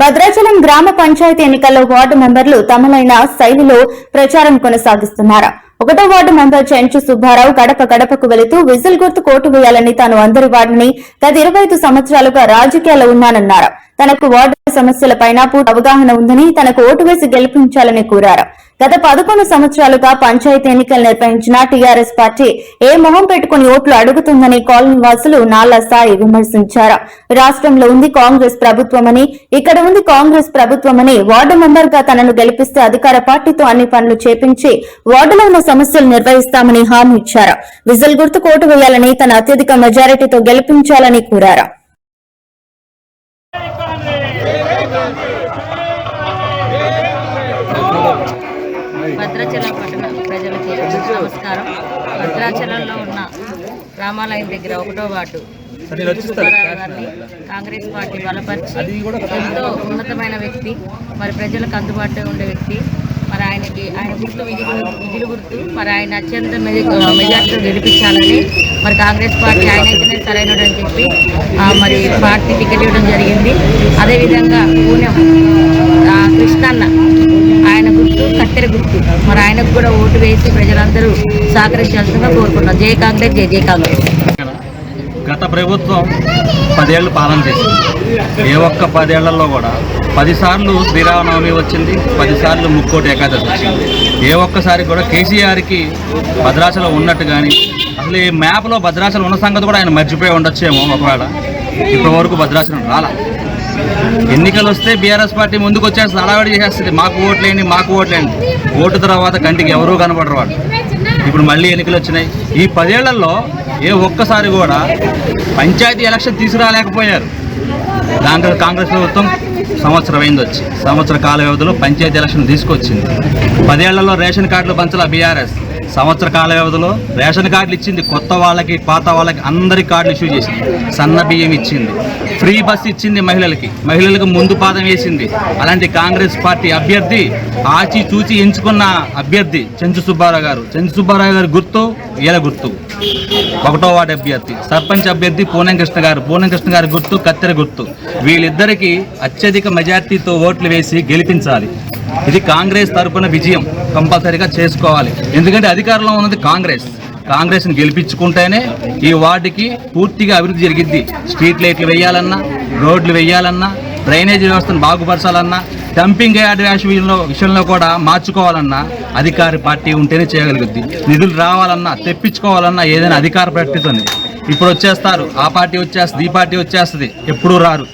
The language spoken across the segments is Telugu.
భద్రాచలం గ్రామ పంచాయతీ ఎన్నికల్లో వార్డు మెంబర్లు తమలైన శైలిలో ప్రచారం కొనసాగిస్తున్నారు. ఒకటో వార్డు మెంబర్ చెంచు సుబ్బారావు గడప గడపకు వెళుతూ విజిల్ గుర్తు కోటు వేయాలని తాను అందరి వార్డుని గత ఇరవై ఐదు సంవత్సరాలుగా రాజకీయాల్లో ఉన్నానన్నారు. తనకు వార్డు సమస్యలపైన పూర్తి అవగాహన ఉందని తనకు ఓటు వేసి గెలిపించాలని కోరారు. గత పదకొండు సంవత్సరాలుగా పంచాయతీ ఎన్నికలు నిర్వహించిన టీఆర్ఎస్ పార్టీ ఏ మొహం పెట్టుకుని ఓట్లు అడుగుతుందని కాలనీ వాసులు నాలా సాయి విమర్శించారు. రాష్ట్రంలో ఉంది కాంగ్రెస్ ప్రభుత్వమని ఇక్కడ ఉంది కాంగ్రెస్ ప్రభుత్వమని వార్డు మెంబర్గా తనను గెలిపిస్తే అధికార పార్టీతో అన్ని పనులు చేపించి వార్డులో ఉన్న సమస్యలు నిర్వహిస్తామని హామీ ఇచ్చారు. విజల్ గుర్తు కోటు వేయాలని తన అత్యధిక మెజారిటీతో గెలిపించాలని కోరారు. నమస్కారం. భద్రాచలంలో ఉన్న రామాలయం దగ్గర ఒకటో వార్డు. గారిని కాంగ్రెస్ పార్టీ బలపరిచి ఎంతో ఉన్నతమైన వ్యక్తి మరి ప్రజలకు అందుబాటులో ఉండే వ్యక్తి. మరి ఆయనకి ఆయన గుర్తు విధి విధులు గుర్తు మరి ఆయన అత్యంత మెజ- మెజార్టీతో గెలిపించాలని మరి కాంగ్రెస్ పార్టీ ఆయన అయితేనే సరైనడు అని చెప్పి మరి పార్టీ టికెట్ ఇవ్వడం జరిగింది. అదేవిధంగా పూణెం కృష్ణన్న గుర్తు గుర్తు మరి ఆయనకు కూడా ఓటు వేసి ప్రజలందరూ సహకరించాల్సిందిగా కోరుకుంటున్నాం. జై కాంగ్రెస్ జై జై కాంగ్రెస్. గత ప్రభుత్వం పదేళ్ళు పాలన చేసింది. ఏ ఒక్క పదేళ్ళలో కూడా పదిసార్లు శ్రీరామనవమి వచ్చింది పదిసార్లు ముక్కోటి ఏకాదశి వచ్చింది. ఏ ఒక్కసారి కూడా కేసీఆర్కి భద్రాచలం ఉన్నట్టు కానీ అసలు ఈ మ్యాప్లో భద్రాచలం ఉన్న సంగతి కూడా ఆయన మర్చిపోయి ఉండొచ్చేమో ఒకవేళ. ఇప్పటి వరకు భద్రాచలం రాలా? ఎన్నికలు వస్తే బీఆర్ఎస్ పార్టీ ముందుకు వచ్చేస్తుంది అడావిడి చేసేస్తుంది. మాకు ఓట్లేండి మాకు ఓట్లేండి ఓటు తర్వాత కంటికి ఎవరూ కనపడరు వాళ్ళు. ఇప్పుడు మళ్ళీ ఎన్నికలు వచ్చినాయి. ఈ పదేళ్ళలో ఏ ఒక్కసారి కూడా పంచాయతీ ఎలక్షన్ తీసుకురాలేకపోయారు. కాంగ్రెస్ కాంగ్రెస్ ప్రభుత్వం సంవత్సరం అయింది వచ్చి. సంవత్సర కాల వ్యవధిలో పంచాయతీ ఎలక్షన్ తీసుకొచ్చింది. పదేళ్ళలో రేషన్ కార్డులు పంచాల బీఆర్ఎస్. సంవత్సర కాల వ్యవధిలో రేషన్ కార్డులు ఇచ్చింది కొత్త వాళ్ళకి పాత వాళ్ళకి అందరి కార్డులు ఇష్యూ చేసింది. సన్న బియ్యం ఇచ్చింది. ఫ్రీ బస్ ఇచ్చింది మహిళలకి. మహిళలకు ముందు పాదం వేసింది. అలాంటి కాంగ్రెస్ పార్టీ అభ్యర్థి ఆచి చూచి ఎంచుకున్న అభ్యర్థి చెంచు సుబ్బారావు గారు. చెంచు సుబ్బారావు గారి గుర్తు ఈల గుర్తు. ఒకటో వార్డు అభ్యర్థి. సర్పంచ్ అభ్యర్థి పూనం కృష్ణ గారు. పూనం కృష్ణ గారి గుర్తు కత్తెర గుర్తు. వీళ్ళిద్దరికీ అత్యధిక మెజార్టీతో ఓట్లు వేసి గెలిపించాలి. ఇది కాంగ్రెస్ తరపున విజయం. కంపల్సరీగా చేసుకోవాలి. ఎందుకంటే అది అధికారంలో ఉన్నది కాంగ్రెస్. కాంగ్రెస్ని గెలిపించుకుంటేనే ఈ వార్డుకి పూర్తిగా అభివృద్ధి జరిగిద్ది. స్ట్రీట్ లైట్లు వేయాలన్నా రోడ్లు వేయాలన్నా డ్రైనేజ్ వ్యవస్థను బాగుపరచాలన్నా డంపింగ్ యార్డ్ విషయంలో విషయంలో కూడా మార్చుకోవాలన్నా అధికార పార్టీ ఉంటేనే చేయగలుగుద్ది. నిధులు రావాలన్నా తెప్పించుకోవాలన్నా ఏదైనా అధికార ప్రకటిస్తుంది ఇప్పుడు వచ్చేస్తారు. ఆ పార్టీ వచ్చేస్తుంది ఈ పార్టీ వచ్చేస్తుంది. ఎప్పుడూ రారు.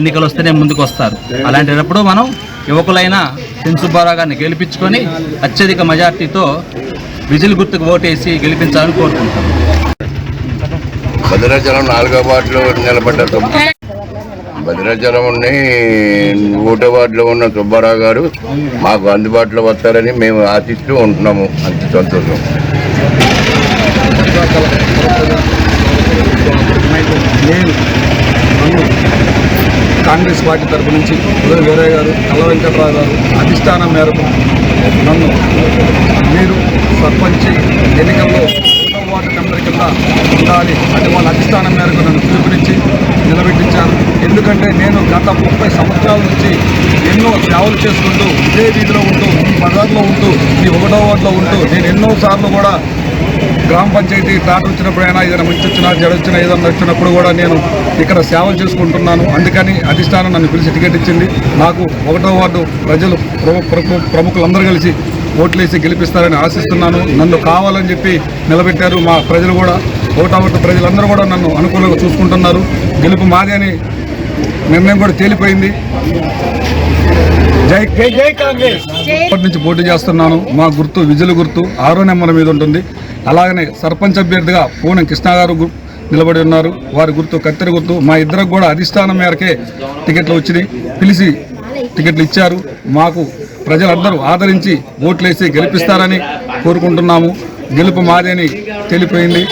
ఎన్నికలు వస్తేనే ముందుకు వస్తారు. అలాంటప్పుడు మనం యువకులైన సుబ్బారావు గారిని గెలిపించుకొని అత్యధిక మెజార్టీతో విజిల్ గుర్తుకు ఓటేసి గెలిపించాలని కోరుకుంటాం భద్రాచలం నాలుగో వార్డులో నిలబడ్డ సుబ్బ- భద్రాచలం ఉండి ఒకటో వార్డులో ఉన్న సుబ్బారావు గారు మాకు అందుబాటులో వస్తారని మేము ఆశిస్తూ ఉంటున్నాము. అంత సంతోషం. నేను కాంగ్రెస్ పార్టీ తరపు నుంచి ఉదయ వీరయ్య గారు కల్ల వెంకట్రావు గారు అధిష్టానం మేరకు నన్ను మీరు సర్పంచ్ ఎన్నికల్లో ఒకటో వార్డు మెంబర్ కింద ఉండాలి అంటే వాళ్ళ అధిష్టానం మేరకు నన్ను పిలుపునిచ్చి నిలబెట్టించారు. ఎందుకంటే నేను గత ముప్పై సంవత్సరాల నుంచి ఎన్నో సేవలు చేసుకుంటూ ఇదే వీధిలో ఉంటూ ఈ బజార్లో ఉంటూ ఈ ఒకటో వార్డులో ఉంటూ నేను ఎన్నో సార్లు కూడా గ్రామ పంచాయతీ టాట వచ్చినప్పుడైనా ఏదైనా మంచి వచ్చినా జడ వచ్చినా ఏదైనా వచ్చినప్పుడు కూడా నేను ఇక్కడ సేవలు చేసుకుంటున్నాను. అందుకని అధిష్టానం నన్ను పిలిచి టికెట్ ఇచ్చింది. నాకు ఒకటో వార్డు ప్రజలు ప్రము- ప్రము- ప్రముఖులందరూ కలిసి ఓట్లేసి గెలిపిస్తారని ఆశిస్తున్నాను. నన్ను కావాలని చెప్పి నిలబెట్టారు మా ప్రజలు కూడా. ఓటా ఓటు ప్రజలందరూ కూడా నన్ను అనుకూలంగా చూసుకుంటున్నారు. గెలుపు మాది అని నిర్ణయం కూడా తేలిపోయింది. జై జై జై కాంగ్రెస్. ఇప్పటి నుంచి పోటీ చేస్తున్నాను. మా గుర్తు విజుల గుర్తు ఆరో నెంబర్ మీద ఉంటుంది. అలాగనే సర్పంచ్ అభ్యర్థిగా పూనం కృష్ణ గారు నిలబడి ఉన్నారు. వారి గుర్తు కత్తెర గుర్తు మా ఇద్దరికి కూడా అధిష్టానం మేరకే టికెట్లు వచ్చినాయి. పిలిచి టికెట్లు ఇచ్చారు. మాకు ప్రజలందరూ ఆదరించి ఓట్లేసి గెలిపిస్తారని కోరుకుంటున్నాము. గెలుపు మాదని తెలిపోయింది.